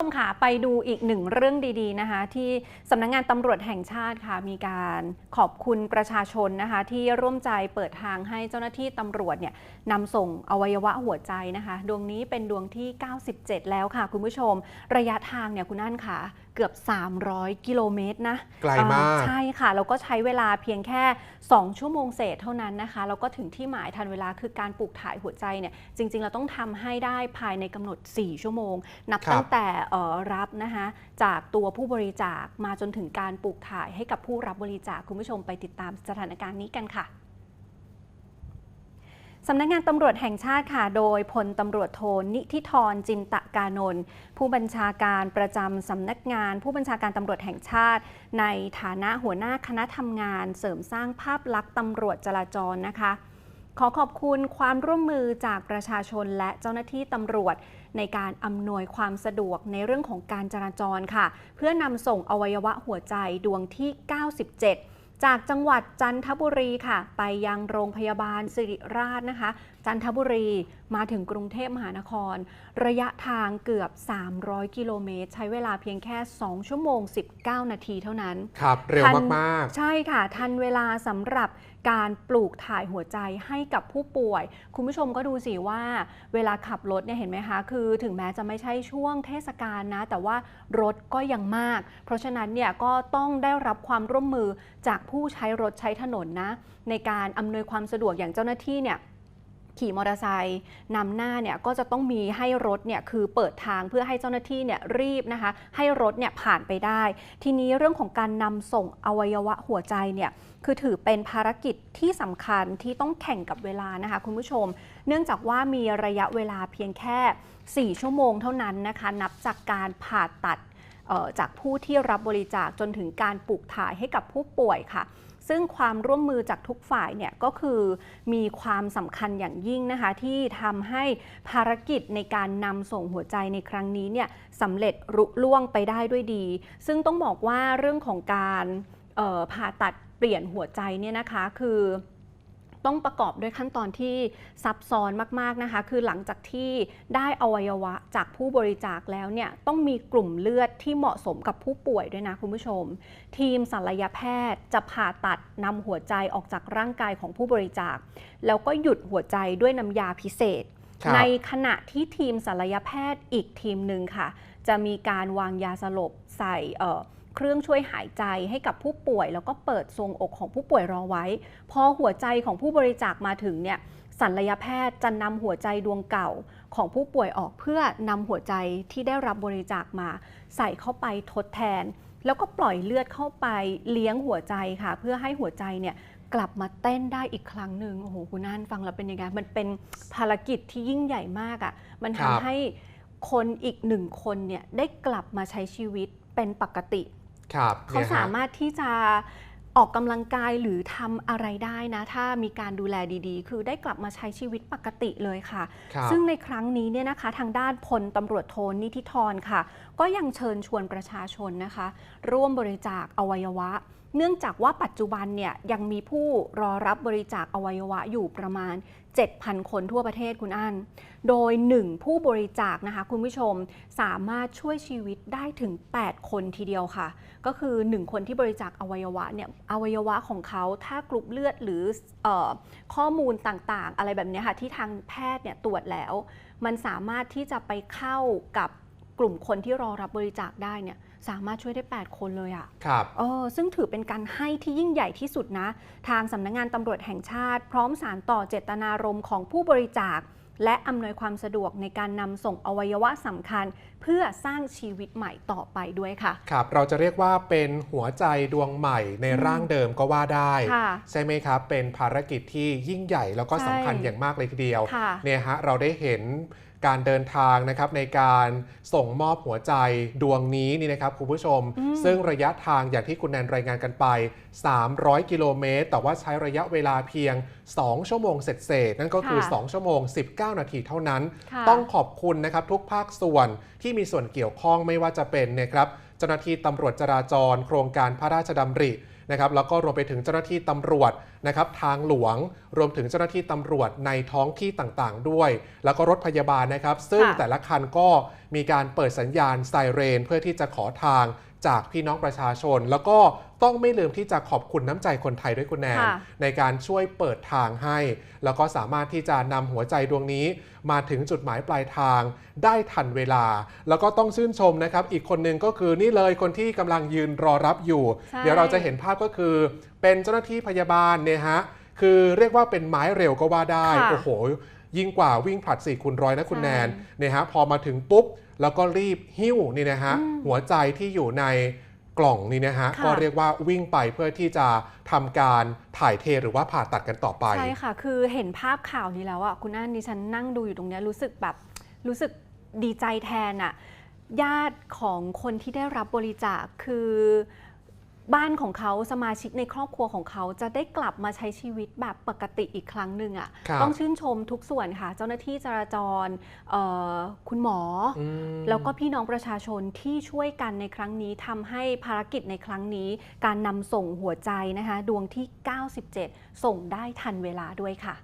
คุณผู้ชมค่ะไปดูอีกหนึ่งเรื่องดีๆนะคะที่สำนักงานตำรวจแห่งชาติค่ะมีการขอบคุณประชาชนนะคะที่ร่วมใจเปิดทางให้เจ้าหน้าที่ตำรวจเนี่ยนำส่งอวัยวะหัวใจนะคะ ดวงนี้เป็นดวงที่ 97 แล้วค่ะคุณผู้ชม ระยะทางเนี่ยคุณนั่นค่ะ เกือบ 300 กิโลเมตรนะไกลมากเอ่อใช่ค่ะแล้วก็ใช้เวลาเพียงแค่ 2 ชั่วโมงเศษเท่านั้นนะคะแล้วก็ถึงที่หมายทันเวลาคือการปลูกถ่ายหัวใจเนี่ยจริง ๆ เราต้องทำให้ได้ภายในกำหนด 4 ชั่วโมง นับครับตั้งแต่เอ่อรับนะคะจากตัวผู้บริจาคมาจนถึงการปลูกถ่ายให้กับผู้รับบริจาคคุณผู้ชมไปติดตามสถานการณ์นี้กันค่ะ สำนักงานตำรวจแห่งชาติค่ะ โดยพลตำรวจโทนิธิธรจินตะกานนท์ผู้บัญชาการประจำสำนักงาน ผู้บัญชาการตำรวจแห่งชาติ ในฐานะหัวหน้าคณะทำงาน เสริมสร้างภาพลักษณ์ตำรวจจราจรนะคะ ขอขอบคุณความร่วมมือจากประชาชนและเจ้าหน้าที่ตำรวจ ในการอำนวยความสะดวกในเรื่องของการจราจรค่ะ เพื่อนำส่งอวัยวะหัวใจดวงที่ 97 จากจังหวัดจันทบุรีค่ะ ไปยังโรงพยาบาลสิริราชนะคะ จันทบุรีมาถึงกรุงเทพมหานคร ระยะทางเกือบ 300 กิโลเมตร ใช้เวลาเพียงแค่ 2 ชั่วโมง 19 นาทีเท่านั้น ครับ เร็วทันมากใช่ค่ะ ทันเวลาสำหรับ การปลูกถ่ายหัวใจให้กับผู้ป่วย คุณผู้ชมก็ดูสิว่า เวลาขับรถเนี่ยเห็นไหมคะ คือถึงแม้จะไม่ใช่ช่วงเทศกาลนะ แต่ว่ารถก็ยังมาก เพราะฉะนั้นเนี่ยก็ต้องได้รับความร่วมมือจากผู้ใช้รถใช้ถนนนะ ในการอำนวยความสะดวกอย่างเจ้าหน้าที่เนี่ย ขี่มอเตอร์ไซค์นำหน้าเนี่ยก็จะต้องมีให้รถเนี่ยคือเปิดทางเพื่อให้เจ้าหน้าที่เนี่ยรีบนะคะ ให้รถเนี่ยผ่านไปได้ ทีนี้เรื่องของการนำส่งอวัยวะหัวใจเนี่ยคือถือเป็นภารกิจที่สำคัญที่ต้องแข่งกับเวลานะคะคุณผู้ชม เนื่องจากว่ามีระยะเวลาเพียงแค่ 4 ชั่วโมงเท่านั้นนะคะ นับจากการผ่าตัดจากผู้ที่รับบริจาคจนถึงการปลูกถ่ายให้กับผู้ป่วยค่ะ ซึ่งความร่วมมือจากทุกฝ่ายเนี่ยก็คือมีความสำคัญอย่างยิ่งนะคะที่ทำให้ภารกิจในการนำส่งหัวใจในครั้งนี้เนี่ยสำเร็จรุล่วงไปได้ด้วยดี ซึ่งต้องบอกว่าเรื่องของการออผ่าตัดเปลี่ยนหัวใจเนี่ยนะคะคือ ต้องประกอบด้วยขั้นตอนที่ซับซ้อนมากๆนะคะ คือหลังจากที่ได้อวัยวะจากผู้บริจาคแล้วเนี่ยต้องมีกลุ่มเลือดที่เหมาะสมกับผู้ป่วยด้วยนะคุณผู้ชม ทีมศัลยแพทย์จะผ่าตัดนำหัวใจออกจากร่างกายของผู้บริจาค แล้วก็หยุดหัวใจด้วยน้ำยาพิเศษครับในขณะที่ทีมศัลยแพทย์อีกทีมหนึ่งค่ะ จะมีการวางยาสลบใส่ เครื่องช่วยหายใจให้กับผู้ป่วย แล้วก็เปิดทรวงอกของผู้ป่วยรอไว้ พอหัวใจของผู้บริจาคมาถึงเนี่ยศัลยแพทย์จะนำหัวใจดวงเก่าของผู้ป่วยออกเพื่อนำหัวใจที่ได้รับบริจาคมา ใส่เข้าไปทดแทน แล้วก็ปล่อยเลือดเข้าไปเลี้ยงหัวใจค่ะ เพื่อให้หัวใจเนี่ยกลับมาเต้นได้อีกครั้งหนึ่งโอ้โหคุณน่านฟังแล้วเป็นยังไงมันเป็นภารกิจที่ยิ่งใหญ่มากอะ่ะมันทำให้คนอีกหนึ่งคนเนี่ยได้กลับมาใช้ชีวิตเป็นปกติ เขานี่ยฮะสามารถที่จะออกกำลังกายหรือทำอะไรได้นะ ถ้ามีการดูแลดีๆ คือได้กลับมาใช้ชีวิตปกติเลยค่ะครับซึ่งในครั้งนี้เนี่ยนะคะ ทางด้านพลตำรวจโทนิธิธรค่ะ ก็ยังเชิญชวนประชาชนนะคะ ร่วมบริจาคอวัยวะเนื่องจากว่าปัจจุบันเนี่ยยังมีผู้รอรับบริจาคอวัยวะอยู่ประมาณ 7,000 คนทั่วประเทศคุณอันโดย 1 ผู้บริจาคนะคะคุณผู้ชมสามารถช่วยชีวิตได้ถึง 8 คนทีเดียวค่ะ ก็คือ 1 คนที่บริจาคอวัยวะเนี่ยอวัยวะของเขาถ้ากรุ๊ปเลือดหรือออข้อมูลต่างๆ อะไรแบบนี้ค่ะที่ทางแพทย์เนี่ยตรวจแล้ว มันสามารถที่จะไปเข้ากับกลุ่มคนที่รอรับบริจาคได้เนี่ย สามารถช่วยได้ 8 คนเลยอะครับเออซึ่งถือเป็นการให้ที่ยิ่งใหญ่ที่สุดนะ ทางสำนักงงานตำรวจแห่งชาติ พร้อมสารต่อเจตนารมณ์ของผู้บริจาค และอำนวยความสะดวกในการนำส่งอวัยวะสำคัญ เพื่อสร้างชีวิตใหม่ต่อไปด้วยค่ะ ครับ เราจะเรียกว่าเป็นหัวใจดวงใหม่ในร่างเดิมก็ว่าได้ค่ะใช่ไหมครับ เป็นภารกิจที่ยิ่งใหญ่แล้วก็ใช่สำคัญอย่างมากเลยทีเดียวค่ะเนี่ยฮะ เราได้เห็น การเดินทางนะครับในการส่งมอบหัวใจดวงนี้นี่นะครับคุณผู้ชมอืมซึ่งระยะทางอย่างที่คุณแนนรายงานกันไป 300 กิโลเมตร แต่ว่าใช้ระยะเวลาเพียง 2 ชั่วโมงเสร็จๆนั่นก็คือ 2 ชั่วโมง 19 นาทีเท่านั้นค่ะต้องขอบคุณนะครับทุกภาคส่วนที่มีส่วนเกี่ยวข้องไม่ว่าจะเป็นเนะครับเจ้าหน้าที่ตำรวจจราจร โครงการพระราชดำริ นะครับแล้วก็รวมไปถึงเจ้าหน้าที่ตำรวจนะครับทางหลวง รวมถึงเจ้าหน้าที่ตำรวจในท้องที่ต่างๆ ด้วย แล้วก็รถพยาบาลนะครับ ซึ่งค่ะแต่ละคันก็มีการเปิดสัญญาณไซเรน เพื่อที่จะขอทางจากพี่น้องประชาชน แล้วก็ ต้องไม่ลืมที่จะขอบคุณน้ำใจคนไทยด้วยคุณแนนค่ะในการช่วยเปิดทางให้ แล้วก็สามารถที่จะนำหัวใจดวงนี้ มาถึงจุดหมายปลายทาง ได้ทันเวลา แล้วก็ต้องชื่นชมนะครับ อีกคนหนึ่งก็คือนี่เลยคนที่กำลังยืนรอรับอยู่ใช่เดี๋ยวเราจะเห็นภาพก็คือ เป็นเจ้าหน้าที่พยาบาลเนี่ยฮะคือเรียกว่าเป็นไม้เร็วก็ว่าได้ค่ะโอ้โหยิ่งกว่าวิ่งผลัด4คูณร้อยนะคุณใช่แนนเนี่ยฮะพอมาถึงปุ๊บ แล้วก็รีบหิ้วนี่นะฮะอืมหัวใจที่อยู่ใน กล่องนี่นะฮะ ค่ะ ก็เรียกว่าวิ่งไปเพื่อที่จะทำการถ่ายเทหรือว่าผ่าตัดกันต่อไป ใช่ค่ะ คือเห็นภาพข่าวนี้แล้วอะคุณอันดิฉันนั่งดูอยู่ตรงเนี้ยรู้สึกแบบรู้สึกดีใจแทนอะญาติของคนที่ได้รับบริจาคคือ บ้านของเขาสมาชิกในครอบครัวของเขาจะได้กลับมาใช้ชีวิตแบบปกติอีกครั้งหนึ่งอะครับต้องชื่นชมทุกส่วนค่ะ เจ้าหน้าที่จราจรเอ่อคุณหมอออืมแล้วก็พี่น้องประชาชนที่ช่วยกันในครั้งนี้ทำให้ภารกิจในครั้งนี้ การนำส่งหัวใจนะคะ ดวงที่ 97 ส่งได้ทันเวลาด้วยค่ะ